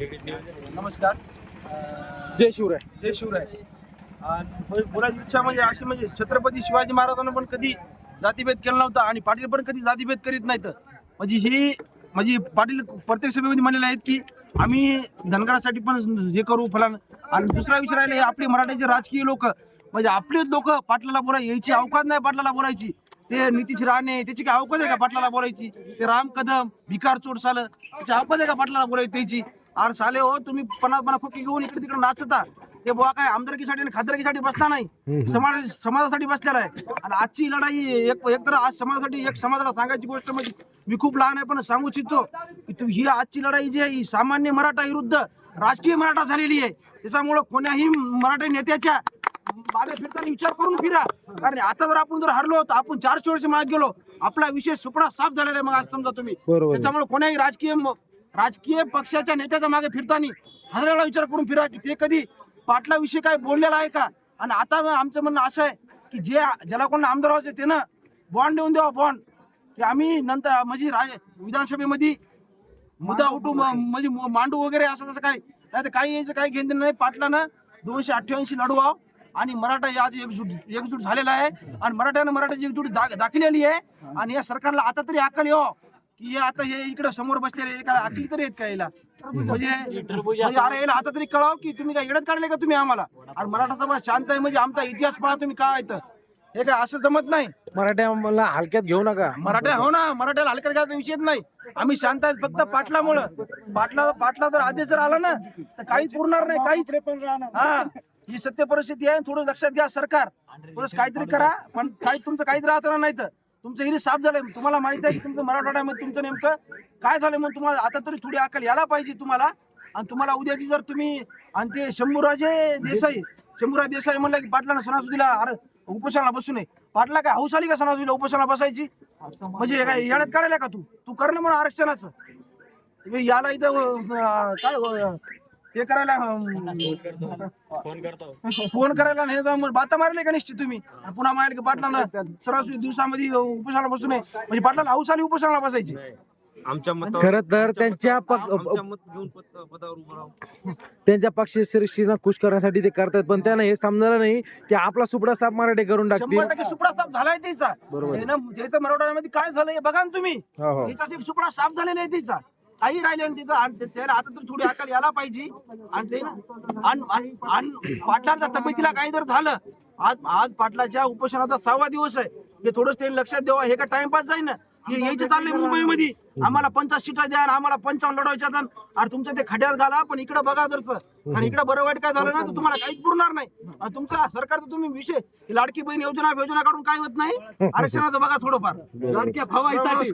नमस्कार. जय शिवराय. जय शिवराय. बोलायची इच्छा म्हणजे अशी म्हणजे छत्रपती शिवाजी महाराजांना पण कधी जातीभेद केला नव्हता आणि पाटील पण कधी जातीभेद करीत नाहीत. म्हणजे ही म्हणजे पाटील प्रत्येक सभेमध्ये म्हणलेले आहेत की आम्ही धनगरासाठी पण हे करू फलान. आणि दुसरा विषय राहिला हे आपले मराठ्याचे राजकीय लोक. म्हणजे आपलेच लोक पाटलाला बोलाय यायची अवकाश नाही पाटलाला बोलायची. ते नितीश राणे त्याची काय अवकाश आहे का पाटलाला बोलायची? ते राम कदम भिकार चोट साल त्याची अवकाश आहे का पाटलाला बोलायची त्याची? अरे साले हो तुम्ही पन्नास पन्नास खोकी घेऊन इकडे तिकडे नाचता. ते बुवा काय आमदारकीसाठी आणि खासदारकीसाठी बसला नाही. समाज समाजासाठी बसलेला आहे. आणि आजची लढाई एक एक तर आज समाजासाठी एक समाजाला सांगायची गोष्ट म्हणजे मी खूप लहान आहे पण सांगू इच्छितो की तू ही आजची लढाई जी आहे ही सामान्य मराठा विरुद्ध राजकीय मराठा झालेली आहे. त्याच्यामुळं कोण्याही मराठी नेत्याच्या मागे फिरताना विचार करून फिरा. कारण आता जर आपण जर हरलो तर आपण चारशे वर्ष मागे गेलो. आपला विषय सुपडा साफ झालेला आहे मग आज समजा तुम्ही. त्याच्यामुळे कोणाही राजकीय राजकीय पक्षाच्या नेत्याच्या मागे फिरताना हजार वेळा विचार करून फिरा की ते कधी पाटलाविषयी काय बोललेलं आहे का? आणि आता आमचं म्हणणं असं आहे की जे ज्याला कोण आमदार व्हायचं ना बॉन्ड देऊन द्यावा बॉन्ड की आम्ही नंतर म्हणजे राज विधानसभेमध्ये मुद्दा उठू म्हणजे मांडू वगैरे असं तसं काही नाही तर काही यायचं काही घेणं नाही. पाटलानं दोनशे अठ्ठ्याऐंशी लढवा आणि मराठा आज एकजूट एकजूट झालेला आहे. आणि मराठ्यानं मराठ्याची एकजूट दा- दाखवलेली आहे. आणि या सरकारला आता तरी अक्कल येऊ हो. हे आता हे इकडे समोर बसलेले हे काय अकली तरी आहेत का याला? म्हणजे म्हणजे अरे याला आता तरी कळाव की तुम्ही काय इकडे काढले का तुम्ही आम्हाला? आणि मराठा समाज शांत आहे म्हणजे आमचा इतिहास पहा तुम्ही काय आहे तर. हे काय असं जमत नाही? मराठ्या मला हलक्यात घेऊ नका. मराठा हो ना मराठ्याला हलक्यात घ्यायचा विषयच नाही. आम्ही शांत आहेत फक्त पाटलामुळं. पाटला पाटला जर आदेश जर आला ना तर काहीच पुरणार नाही काहीच. हा ही सत्य परिस्थिती आहे थोडं लक्षात घ्या सरकार. थोडं काहीतरी करा पण काही तुमचं काहीच राहतं नाही तर. तुमचं हिरी साफ झालंय. तुम्हाला माहीत आहे की तुमचं मराठवाड्यामध्ये तुमचं नेमकं काय झालं म्हणून तुम्हाला आता तरी थोडी अकल यायला पाहिजे तुम्हाला. आणि तुम्हाला उद्याची जर तुम्ही आणि ते शंभूराजे देसाई शंभूराज देसाई म्हणलं की पाटलानं सणासुदीला अरे उपोषणाला बसू नये. पाटला काय हौस आली का सणासुदीला उपोषणाला बसायची? म्हणजे काय येण्यात काढायला का तू? तू कर ना म्हणून आरक्षणाचं. याला इथं काय हे करायला फोन करायला नाही तर मग बाता मारले का निश्चित तुम्ही? आणि पुन्हा मारले की पाटलानं सरासरी दिवसामध्ये उपोषणाला बसू नये म्हणजे पाटलाला हौस आली उपोषणाला बसायची. आमच्या मत खरं तर त्यांच्या त्यांच्या पक्षश्रेष्ठींना खुश करण्यासाठी ते करतात पण त्यांना हे समजलं नाही की आपला सुपडा साप मराठे करून टाकतील. टक्के सुपडा साफ झालाय त्याचा. बरोबर. त्याचं मराठवाड्यामध्ये काय झालं हे बघा ना तुम्ही. हो, हो. त्याचा सुपडा साफ झालेला आहे त्याचा. काही राहिले नाही तिथं आणि ते- त्याला आता तर थोडी अकल यायला पाहिजे. आणि ते ना आणि- पाटलाच्या तब्येतीला काही जर झालं. आज आज पाटलाच्या उपोषणाचा सहावा दिवस आहे. हे थोडंच ते लक्षात द्यावं. हे का टाइमपास जाईल ना? हे यायचे चाललंय मुंबईमध्ये. आम्हाला पंचास सीटा द्या आम्हाला पंचावन्न लढवायच्या आणि तुमच्या ते खड्यात घाला पण इकडे बघा जरसं. आणि इकडे बरं वाईट काय झालं ना तर तुम्हाला काहीच पुरणार नाही. आणि तुमचा सरकारचा तुम्ही विषय ही लाडकी बहीण योजना योजना काढून काय होत नाही. आरक्षणाचं बघा थोडंफार. लाडक्या फवाईसाठी